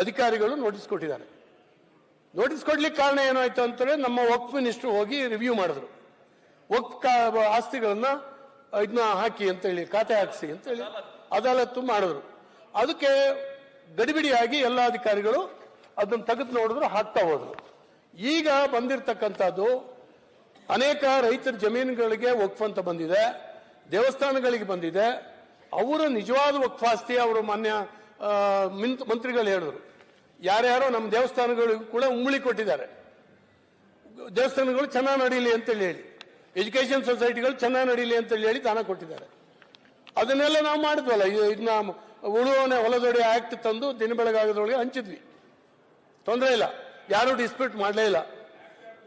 ಅಧಿಕಾರಿಗಳು ನೋಟಿಸ್ ಕೊಟ್ಟಿದ್ದಾರೆ. ನೋಟಿಸ್ ಕೊಡ್ಲಿಕ್ಕೆ ಕಾರಣ ಏನಾಯ್ತು ಅಂತಂದ್ರೆ ನಮ್ಮ ವಕ್ಫ್ ಮಿನಿಸ್ಟರ್ ಹೋಗಿ ರಿವ್ಯೂ ಮಾಡಿದ್ರು. ವಕ್ಫ್ ಆಸ್ತಿಗಳನ್ನ ಇದನ್ನ ಹಾಕಿ ಅಂತ ಹೇಳಿ, ಖಾತೆ ಹಾಕಿಸಿ ಅಂತ ಹೇಳಿ ಅದಾಲತ್ತು ಮಾಡಿದ್ರು. ಅದಕ್ಕೆ ಗಡಿಬಿಡಿಯಾಗಿ ಎಲ್ಲ ಅಧಿಕಾರಿಗಳು ಅದನ್ನು ತೆಗೆದು ನೋಡಿದ್ರು, ಹಾಕ್ತಾ ಹೋದ್ರು. ಈಗ ಬಂದಿರತಕ್ಕಂಥದ್ದು ಅನೇಕ ರೈತರ ಜಮೀನುಗಳಿಗೆ ವಕ್ಫ್ ಅಂತ ಬಂದಿದೆ, ದೇವಸ್ಥಾನಗಳಿಗೆ ಬಂದಿದೆ. ಅವರ ನಿಜವಾದ ವಕ್ಫಾಸ್ತಿ ಅವರು ಮಾನ್ಯ ಮಂತ್ರಿಗಳು ಹೇಳಿದ್ರು. ಯಾರ್ಯಾರೋ ನಮ್ಮ ದೇವಸ್ಥಾನಗಳಿಗೂ ಕೂಡ ಉಂಗುಳಿ ಕೊಟ್ಟಿದ್ದಾರೆ. ದೇವಸ್ಥಾನಗಳು ಚೆನ್ನಾಗಿ ನಡೀಲಿ ಅಂತೇಳಿ ಹೇಳಿ. ಎಜುಕೇಶನ್ ಸೊಸೈಟಿಗಳು ಚೆನ್ನಾಗಿ ನಡೀಲಿ ಅಂತೇಳಿ ಹೇಳಿ ದಾನ ಕೊಟ್ಟಿದ್ದಾರೆ. ಅದನ್ನೆಲ್ಲ ನಾವು ಮಾಡಿದ್ವಲ್ಲ, ಇದು- ಇದನ್ನ ಉಳುವನೆ ಹೊಲದೊಡೆ ಆಕ್ಟ್ ತಂದು ದಿನ ಬೆಳಗಾಗದ್ರೊಳಗೆ ಹಂಚಿದ್ವಿ. ತೊಂದರೆ ಇಲ್ಲ, ಯಾರು ಡಿಸ್ಪ್ಯೂಟ್ ಮಾಡಲೇ ಇಲ್ಲ.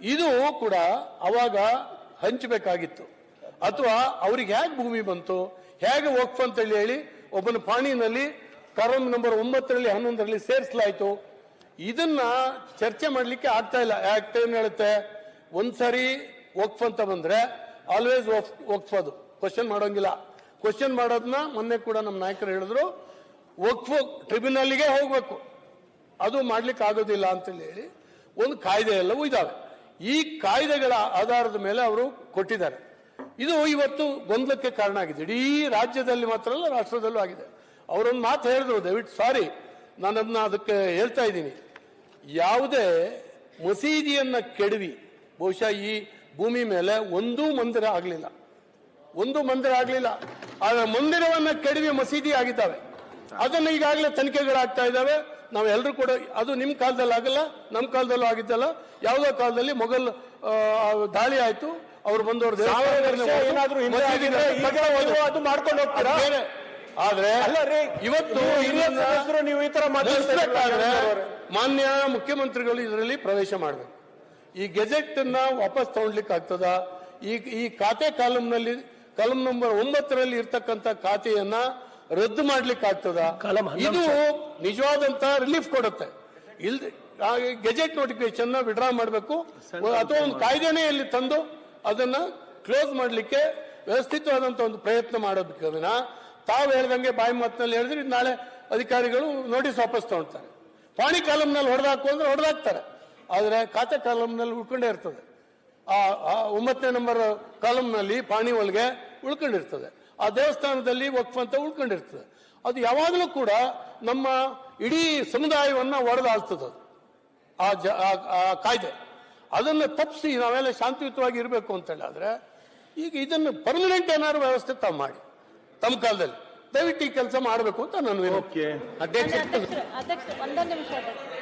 ಇದು ಕೂಡ ಅವಾಗ ಹಂಚಬೇಕಾಗಿತ್ತು. ಅಥವಾ ಅವ್ರಿಗೆ ಹೇಗೆ ಭೂಮಿ ಬಂತು ಹೇಗೆ ವಕ್ಫ್ ಅಂತೇಳಿ ಹೇಳಿ ಒಬ್ಬನ ಪಾಣಿನಲ್ಲಿ ಕಾನೂನು ನಂಬರ್ ಒಂಬತ್ತರಲ್ಲಿ, ಹನ್ನೊಂದರಲ್ಲಿ ಸೇರಿಸಲಾಯಿತು. ಇದನ್ನ ಚರ್ಚೆ ಮಾಡಲಿಕ್ಕೆ ಆಗ್ತಾ ಇಲ್ಲ. ಆಕ್ಟ್ ಏನ್ ಹೇಳುತ್ತೆ? ಒಂದ್ಸರಿ ವಕ್ಫ್ ಅಂತ ಬಂದ್ರೆ ಆಲ್ವೇಸ್ ವಕ್ಫ್ ಅದು. ಕ್ವಶನ್ ಮಾಡೋಂಗಿಲ್ಲ. ಕ್ವಶನ್ ಮಾಡೋದನ್ನ ಮೊನ್ನೆ ಕೂಡ ನಮ್ಮ ನಾಯಕರು ಹೇಳಿದ್ರು, ವಕ್ಫ್ ಟ್ರಿಬ್ಯುನಲ್ಗೆ ಹೋಗ್ಬೇಕು. ಅದು ಮಾಡ್ಲಿಕ್ಕೆ ಆಗೋದಿಲ್ಲ ಅಂತೇಳಿ ಹೇಳಿ ಒಂದು ಕಾಯ್ದೆ ಎಲ್ಲವೂ ಇದಾವೆ. ಈ ಕಾಯ್ದೆಗಳ ಆಧಾರದ ಮೇಲೆ ಅವರು ಕೊಟ್ಟಿದ್ದಾರೆ. ಇದು ಇವತ್ತು ಗೊಂದಲಕ್ಕೆ ಕಾರಣ ಆಗಿದೆ. ಇಡೀ ರಾಜ್ಯದಲ್ಲಿ ಮಾತ್ರ ಅಲ್ಲ, ರಾಷ್ಟ್ರದಲ್ಲೂ ಆಗಿದೆ. ಅವರೊಂದು ಮಾತು ಹೇಳಿದ್ರು ದಯವಿಟ್ಟು ಸಾರಿ ನಾನು ಅದನ್ನ ಅದಕ್ಕೆ ಹೇಳ್ತಾ ಇದ್ದೀನಿ. ಯಾವುದೇ ಮಸೀದಿಯನ್ನ ಕೆಡವಿ ಬಹುಶಃ ಈ ಭೂಮಿ ಮೇಲೆ ಒಂದೂ ಮಂದಿರ ಆಗಲಿಲ್ಲ. ಒಂದು ಮಂದಿರ ಆಗಲಿಲ್ಲ. ಆದ್ರೆ ಮಂದಿರವನ್ನ ಕೆಡವಿ ಮಸೀದಿ ಆಗಿದ್ದಾವೆ. ಅದನ್ನ ಈಗಾಗಲೇ ತನಿಖೆಗಳಾಗ್ತಾ ಇದ್ದಾವೆ. ನಾವೆಲ್ಲರೂ ಕೂಡ ಅದು ನಿಮ್ಮ ಕಾಲದಲ್ಲಿ ಆಗಲ್ಲ ನಮ್ಮ ಕಾಲದಲ್ಲೂ ಆಗಿದ್ದಲ್ಲ ಯಾವುದೋ ಕಾಲದಲ್ಲಿ ಮೊಘಲ್ ದಾಳಿ ಆಯ್ತು. ಅವ್ರು ಬಂದವರು ಆದ್ರೆ ಅಲ್ಲ ರೀ, ಇವತ್ತು ಸದಸ್ಯರು ನೀವು ಈ ತರ ಮಾತಾಡ್ತಾ ಇದ್ದೀರಲ್ಲ, ಮುಗಿಸ್ಬೇಕಾದ್ರೆ ಮಾನ್ಯ ಮುಖ್ಯಮಂತ್ರಿಗಳು ಇದರಲ್ಲಿ ಪ್ರವೇಶ ಮಾಡಬೇಕು. ಈ ಗೆಜೆಟ್ ಅನ್ನ ವಾಪಸ್ ತಗೊಂಡ್ಲಿಕ್ಕೆ ಆಗ್ತದ ಈ ಈ ಖಾತೆ ಕಾಲಂನಲ್ಲಿ ಕಾಲಂ ನಂಬರ್ ಒಂಬತ್ತರಲ್ಲಿ ಇರ್ತಕ್ಕಂಥ ಖಾತೆಯನ್ನ ರದ್ದು ಮಾಡ್ಲಿಕ್ಕೆ ಆಗ್ತದ ಕಾಲಂ ಇದು ನಿಜವಾದಂತ ರಿಲೀಫ್ ಕೊಡುತ್ತೆ. ಇಲ್ದೆ ಗೆಜೆಟ್ ನೋಟಿಫಿಕೇಶನ್ನ ವಿಡ್ರಾ ಮಾಡಬೇಕು. ಅಥವಾ ಒಂದು ಕಾಯ್ದೆನೇ ಇಲ್ಲಿ ತಂದು ಅದನ್ನ ಕ್ಲೋಸ್ ಮಾಡಲಿಕ್ಕೆ ವ್ಯವಸ್ಥಿತವಾದಂತ ಒಂದು ಪ್ರಯತ್ನ ಮಾಡೋದಕ್ಕೆ ವಿನ ತಾವು ಹೇಳ್ದಂಗೆ ಬಾಯಿ ಮಾತಿನಲ್ಲಿ ಹೇಳಿದ್ರೆ ನಾಳೆ ಅಧಿಕಾರಿಗಳು ನೋಟಿಸ್ ವಾಪಸ್ ತಗೊಳ್ತಾರೆ. ಪಾಣಿ ಕಾಲಂನಲ್ಲಿ ಹೊಡೆದಾಕು ಅಂದ್ರೆ ಹೊಡೆದಾಕ್ತಾರೆ. ಆದರೆ ಖಾತೆ ಕಾಲಂನಲ್ಲಿ ಉಳ್ಕೊಂಡೇ ಇರ್ತದೆ. ಆ ಒಂಬತ್ತನೇ ನಂಬರ್ ಕಾಲಂನಲ್ಲಿ ಪಾಣಿ ಒಳಗೆ ಉಳ್ಕೊಂಡಿರ್ತದೆ. ಆ ದೇವಸ್ಥಾನದಲ್ಲಿ ವಕ್ಫ್ ಅಂತ ಉಳ್ಕೊಂಡಿರ್ತದೆ. ಅದು ಯಾವಾಗಲೂ ಕೂಡ ನಮ್ಮ ಇಡೀ ಸಮುದಾಯವನ್ನ ಒಡೆದಾಳ್ತದೆ ಆ ಜ, ಆ- ಕಾಯ್ದೆ. ಅದನ್ನು ತಪ್ಪಿಸಿ ನಾವೆಲ್ಲ ಶಾಂತಿಯುತವಾಗಿ ಇರಬೇಕು ಅಂತ ಹೇಳಿದ್ರೆ ಈಗ ಇದನ್ನು ಪರ್ಮನೆಂಟ್ ಏನಾದ್ರು ವ್ಯವಸ್ಥೆ ತಾವು ಮಾಡಿ. ತಮ್ಮ ಕಾಲದಲ್ಲಿ. ದಯವಿಟ್ಟು ಈ ಕೆಲಸ ಮಾಡಬೇಕು ಅಂತ ನಾನು ವಿನಂತಿ. ಓಕೆ ಅಧ್ಯಕ್ಷ ಅಧ್ಯಕ್ಷ ಅಧ್ಯಕ್ಷ ಒಂದೊಂದು ನಿಮಿಷ ಅಧ್ಯಕ್ಷ